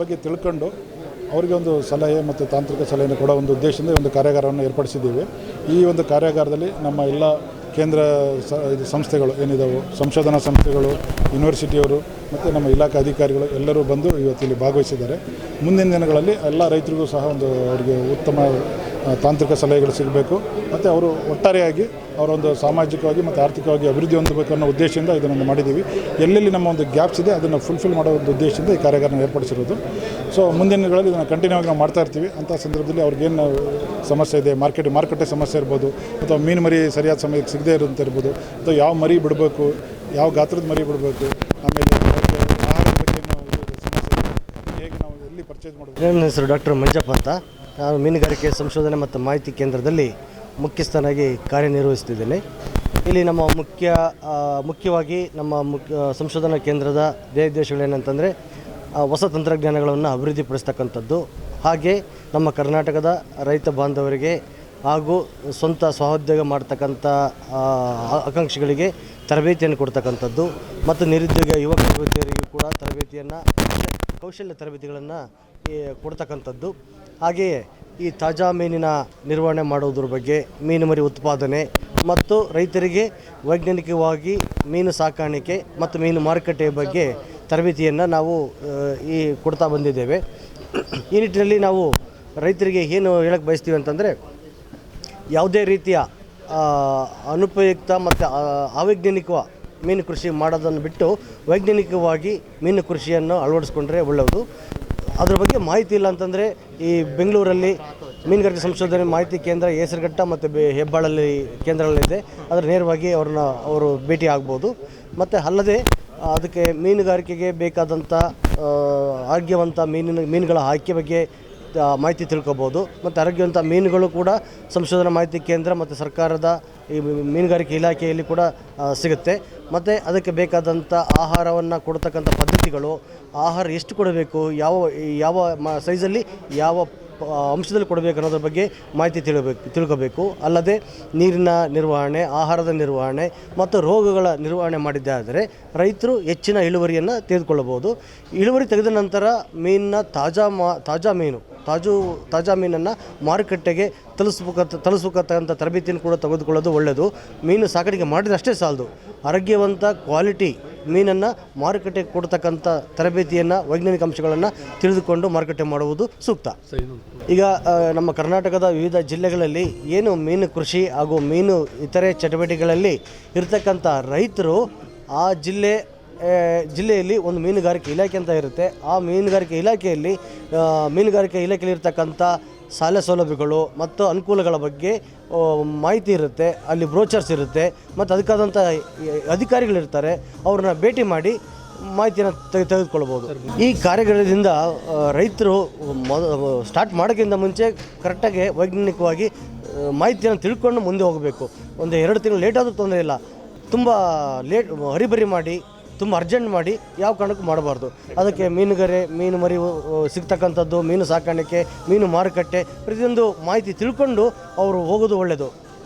ಬಗ್ಗೆ ತಿಳ್ಕೊಂಡು ಅವರಿಗೆ ಒಂದು ಸಲಹೆ ಮತ್ತು ತಾಂತ್ರಿಕ ಸಲಹೆಯನ್ನು ಕೊಡೋ ಒಂದು ಉದ್ದೇಶದಿಂದ ಒಂದು ಕಾರ್ಯಾಗಾರವನ್ನು ಏರ್ಪಡಿಸಿದ್ದೀವಿ. ಈ ಒಂದು ಕಾರ್ಯಾಗಾರದಲ್ಲಿ ನಮ್ಮ ಎಲ್ಲ ಕೇಂದ್ರ ಸ, ಇದು ಸಂಸ್ಥೆಗಳು ಏನಿದಾವೆ, ಸಂಶೋಧನಾ ಸಂಸ್ಥೆಗಳು, ಯೂನಿವರ್ಸಿಟಿಯವರು ಮತ್ತು ನಮ್ಮ ಇಲಾಖೆ ಅಧಿಕಾರಿಗಳು ಎಲ್ಲರೂ ಬಂದು ಇವತ್ತು ಇಲ್ಲಿ ಭಾಗವಹಿಸಿದ್ದಾರೆ. ಮುಂದಿನ ದಿನಗಳಲ್ಲಿ ಎಲ್ಲ ರೈತರಿಗೂ ಸಹ ಒಂದು ಅವರಿಗೆ ಉತ್ತಮ ತಾಂತ್ರಿಕ ಸಲಹೆಗಳು ಸಿಗಬೇಕು. ಮತ್ತು ಅವರು ಒಟ್ಟಾರೆಯಾಗಿ ಅವರೊಂದು ಸಾಮಾಜಿಕವಾಗಿ ಮತ್ತು ಆರ್ಥಿಕವಾಗಿ ಅಭಿವೃದ್ಧಿ ಹೊಂದಬೇಕು ಅನ್ನೋ ಉದ್ದೇಶದಿಂದ ಇದನ್ನು ಮಾಡಿದ್ದೀವಿ. ಎಲ್ಲೆಲ್ಲಿ ನಮ್ಮ ಒಂದು ಗ್ಯಾಪ್ಸ್ ಇದೆ, ಅದನ್ನು ಫುಲ್ಫಿಲ್ ಮಾಡೋ ಒಂದು ಉದ್ದೇಶದಿಂದ ಈ ಕಾರ್ಯಾಗಾರನ ಏರ್ಪಡಿಸಿರೋದು. ಸೊ ಮುಂದಿನ ದಿನಗಳಲ್ಲಿ ಇದನ್ನು ಕಂಟಿನ್ಯೂ ಆಗಿ ನಾವು ಮಾಡ್ತಾ ಇರ್ತೀವಿ. ಅಂಥ ಸಂದರ್ಭದಲ್ಲಿ ಅವ್ರಿಗೇನು ಸಮಸ್ಯೆ ಇದೆ ಮಾರ್ಕೆಟ್ ಮಾರುಕಟ್ಟೆ ಸಮಸ್ಯೆ ಇರ್ಬೋದು, ಅಥವಾ ಮೀನು ಮರಿ ಸರಿಯಾದ ಸಮಯಕ್ಕೆ ಸಿಗದೇ ಇರೋಂಥ ಇರ್ಬೋದು, ಅಥವಾ ಯಾವ ಮರಿ ಬಿಡಬೇಕು, ಯಾವ ಗಾತ್ರದ ಮರಿ ಬಿಡಬೇಕು, ಆಮೇಲೆ ಆಹಾರದ ಬಗ್ಗೆ ಸಮಸ್ಯೆ. ಹೇಗೆ ನಾವು ಎಲ್ಲಿ ಪರ್ಚೇಸ್ ಮಾಡಬೇಕು ನನ್ನ ಹೆಸರು ಡಾಕ್ಟರ್ ಮಂಜಪ್ಪ ಅಂತ. ನಾನು ಮೀನುಗಾರಿಕೆ ಸಂಶೋಧನೆ ಮತ್ತು ಮಾಹಿತಿ ಕೇಂದ್ರದಲ್ಲಿ ಮುಖ್ಯಸ್ಥನಾಗಿ ಕಾರ್ಯನಿರ್ವಹಿಸ್ತಿದ್ದೇನೆ ಇಲ್ಲಿ ನಮ್ಮ ಮುಖ್ಯ ಮುಖ್ಯವಾಗಿ ನಮ್ಮ ಮುಖ್ಯ ಸಂಶೋಧನಾ ಕೇಂದ್ರದ ಧ್ಯೇಯೋದ್ದೇಶಗಳೇನಂತಂದರೆ ಹೊಸ ತಂತ್ರಜ್ಞಾನಗಳನ್ನು ಅಭಿವೃದ್ಧಿಪಡಿಸ್ತಕ್ಕಂಥದ್ದು. ಹಾಗೆ ನಮ್ಮ ಕರ್ನಾಟಕದ ರೈತ ಬಾಂಧವರಿಗೆ ಹಾಗೂ ಸ್ವಂತ ಸ್ವಉದ್ಯೋಗ ಮಾಡ್ತಕ್ಕಂಥ ಆಕಾಂಕ್ಷಿಗಳಿಗೆ ತರಬೇತಿಯನ್ನು ಕೊಡ್ತಕ್ಕಂಥದ್ದು. ಮತ್ತು ನಿರುದ್ಯೋಗ ಯುವಕ ಯುವತಿಯರಿಗೂ ಕೂಡ ತರಬೇತಿಯನ್ನು, ಕೌಶಲ್ಯ ತರಬೇತಿಗಳನ್ನು ಕೊಡ್ತಕ್ಕಂಥದ್ದು. ಹಾಗೆಯೇ ಈ ತಾಜಾ ಮೀನಿನ ನಿರ್ವಹಣೆ ಮಾಡೋದ್ರ ಬಗ್ಗೆ ಮೀನು ಮರಿ ಉತ್ಪಾದನೆ ಮತ್ತು ರೈತರಿಗೆ ವೈಜ್ಞಾನಿಕವಾಗಿ ಮೀನು ಸಾಕಾಣಿಕೆ ಮತ್ತು ಮೀನು ಮಾರುಕಟ್ಟೆಯ ಬಗ್ಗೆ ತರಬೇತಿಯನ್ನು ನಾವು ಈ ಕೊಡ್ತಾ ಬಂದಿದ್ದೇವೆ. ಈ ನಿಟ್ಟಿನಲ್ಲಿ ನಾವು ರೈತರಿಗೆ ಏನು ಹೇಳಕ್ಕೆ ಬಯಸ್ತೀವಿ ಅಂತಂದರೆ, ಯಾವುದೇ ರೀತಿಯ ಅನುಪಯುಕ್ತ ಮತ್ತು ಅವೈಜ್ಞಾನಿಕ ಮೀನು ಕೃಷಿ ಮಾಡೋದನ್ನು ಬಿಟ್ಟು ವೈಜ್ಞಾನಿಕವಾಗಿ ಮೀನು ಕೃಷಿಯನ್ನು ಅಳವಡಿಸ್ಕೊಂಡ್ರೆ ಒಳ್ಳೆಯದು. ಅದ್ರ ಬಗ್ಗೆ ಮಾಹಿತಿ ಇಲ್ಲ ಅಂತಂದರೆ ಈ ಬೆಂಗಳೂರಲ್ಲಿ ಮೀನುಗಾರಿಕೆ ಸಂಶೋಧನೆ ಮಾಹಿತಿ ಕೇಂದ್ರ ಹೆಸರುಘಟ್ಟ ಮತ್ತು ಬೆ ಹೆಬ್ಬಾಳಲ್ಲಿ ಕೇಂದ್ರಗಳಲ್ಲಿದೆ ಅದರ ನೇರವಾಗಿ ಅವ್ರನ್ನ ಅವರು ಭೇಟಿ ಆಗ್ಬೋದು. ಮತ್ತು ಅಲ್ಲದೆ ಅದಕ್ಕೆ ಮೀನುಗಾರಿಕೆಗೆ ಬೇಕಾದಂಥ ಆರೋಗ್ಯವಂತ ಮೀನಿನ ಮೀನುಗಳ ಆಯ್ಕೆ ಬಗ್ಗೆ ಮಾಹಿತಿ ತಿಳ್ಕೊಬೋದು. ಮತ್ತು ಆರೋಗ್ಯವಂತ ಮೀನುಗಳು ಕೂಡ ಸಂಶೋಧನಾ ಮಾಹಿತಿ ಕೇಂದ್ರ ಮತ್ತು ಸರ್ಕಾರದ ಈ ಮೀನುಗಾರಿಕೆ ಇಲಾಖೆಯಲ್ಲಿ ಕೂಡ ಸಿಗುತ್ತೆ. ಮತ್ತು ಅದಕ್ಕೆ ಬೇಕಾದಂಥ ಆಹಾರವನ್ನು ಕೊಡ್ತಕ್ಕಂಥ ಪದ್ಧತಿಗಳು, ಆಹಾರ ಎಷ್ಟು ಕೊಡಬೇಕು, ಯಾವ ಯಾವ ಮ ಸೈಜಲ್ಲಿ ಯಾವ ಅಂಶದಲ್ಲಿ ಕೊಡಬೇಕು ಅನ್ನೋದ್ರ ಬಗ್ಗೆ ಮಾಹಿತಿ ತಿಳಬೇಕು, ತಿಳ್ಕೋಬೇಕು. ಅಲ್ಲದೆ ನೀರಿನ ನಿರ್ವಹಣೆ, ಆಹಾರದ ನಿರ್ವಹಣೆ ಮತ್ತು ರೋಗಗಳ ನಿರ್ವಹಣೆ ಮಾಡಿದ್ದಾದರೆ ರೈತರು ಹೆಚ್ಚಿನ ಇಳುವರಿಯನ್ನು ತೆಗೆದುಕೊಳ್ಳಬಹುದು. ಇಳುವರಿ ತೆಗೆದ ನಂತರ ಮೀನಿನ ತಾಜಾ ಮಾ, ತಾಜಾ ಮೀನು ತಾಜು, ತಾಜಾ ಮೀನನ್ನು ಮಾರುಕಟ್ಟೆಗೆ ತಲುಸ್ಬೇಕಂತ ತಲುಸ್ಬೇಕಂತ ತರಬೇತಿಯನ್ನು ಕೂಡ ತೆಗೆದುಕೊಳ್ಳೋದು ಒಳ್ಳೆಯದು ಮೀನು ಸಾಕಾಣಿಕೆ ಮಾಡಿದರೆ ಅಷ್ಟೇ ಸಾಲದು. ಆರೋಗ್ಯವಂತ ಕ್ವಾಲಿಟಿ ಮೀನನ್ನು ಮಾರುಕಟ್ಟೆಗೆ ಕೊಡ್ತಕ್ಕಂಥ ತರಬೇತಿಯನ್ನು, ವೈಜ್ಞಾನಿಕ ಅಂಶಗಳನ್ನು ತಿಳಿದುಕೊಂಡು ಮಾರುಕಟ್ಟೆ ಮಾಡುವುದು ಸೂಕ್ತ. ಈಗ ನಮ್ಮ ಕರ್ನಾಟಕದ ವಿವಿಧ ಜಿಲ್ಲೆಗಳಲ್ಲಿ ಏನು ಮೀನು ಕೃಷಿ ಹಾಗೂ ಮೀನು ಇತರೆ ಚಟುವಟಿಕೆಗಳಲ್ಲಿ ಇರತಕ್ಕಂಥ ರೈತರು ಆ ಜಿಲ್ಲೆ ಜಿಲ್ಲೆಯಲ್ಲಿ ಒಂದು ಮೀನುಗಾರಿಕೆ ಇಲಾಖೆ ಅಂತ ಇರುತ್ತೆ. ಆ ಮೀನುಗಾರಿಕೆ ಇಲಾಖೆಯಲ್ಲಿ ಮೀನುಗಾರಿಕೆ ಇಲಾಖೆಯಲ್ಲಿ ಇರ್ತಕ್ಕಂಥ ಸಾಲ ಸೌಲಭ್ಯಗಳು ಮತ್ತು ಅನುಕೂಲಗಳ ಬಗ್ಗೆ ಮಾಹಿತಿ ಇರುತ್ತೆ. ಅಲ್ಲಿ ಬ್ರೋಚರ್ಸ್ ಇರುತ್ತೆ. ಮತ್ತು ಅದಕ್ಕಾದಂಥ ಅಧಿಕಾರಿಗಳಿರ್ತಾರೆ. ಅವ್ರನ್ನ ಭೇಟಿ ಮಾಡಿ ಮಾಹಿತಿಯನ್ನು ತೆಗೆ, ತೆಗೆದುಕೊಳ್ಬೋದು. ಈ ಕಾರ್ಯಗಳಿಂದ ರೈತರು ಸ್ಟಾರ್ಟ್ ಮಾಡೋಕ್ಕಿಂತ ಮುಂಚೆ ಕರೆಕ್ಟಾಗಿ, ವೈಜ್ಞಾನಿಕವಾಗಿ ಮಾಹಿತಿಯನ್ನು ತಿಳ್ಕೊಂಡು ಮುಂದೆ ಹೋಗಬೇಕು. ಒಂದು ಎರಡು ತಿಂಗಳು ಲೇಟ್ ತೊಂದರೆ ಇಲ್ಲ. ತುಂಬ ಲೇಟ್, ಹರಿಬರಿ ಮಾಡಿ ತುಂಬ ಅರ್ಜೆಂಟ್ ಮಾಡಿ ಯಾವ ಕಾರಣಕ್ಕೂ ಮಾಡಬಾರ್ದು. ಅದಕ್ಕೆ ಮೀನುಗಾರೆ, ಮೀನು ಮರಿ ಸಿಗ್ತಕ್ಕಂಥದ್ದು, ಮೀನು ಸಾಕಾಣಿಕೆ, ಮೀನು ಮಾರುಕಟ್ಟೆ, ಪ್ರತಿಯೊಂದು ಮಾಹಿತಿ ತಿಳ್ಕೊಂಡು ಅವರು ಹೋಗೋದು ಒಳ್ಳೆಯದು